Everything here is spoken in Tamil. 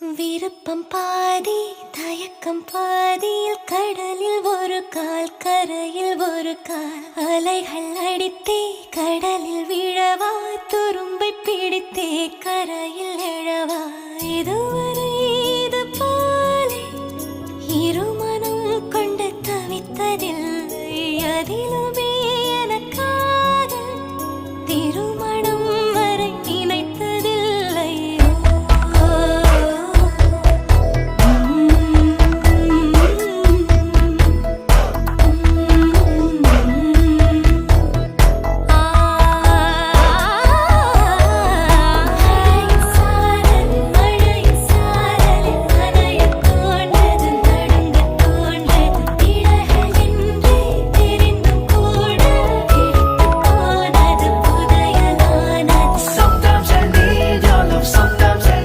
விருப்பம் பாதி தயக்கம் பாதியில் கடலில் ஒரு கால் கரையில் ஒரு கால். அலைகள் அடித்தே கடலில் விழவா துரும்பை பிடித்தே கரையில் எழவா. இதுவரை இது போலே இருமனம் கொண்டு தவித்ததில்லை. அதிலும்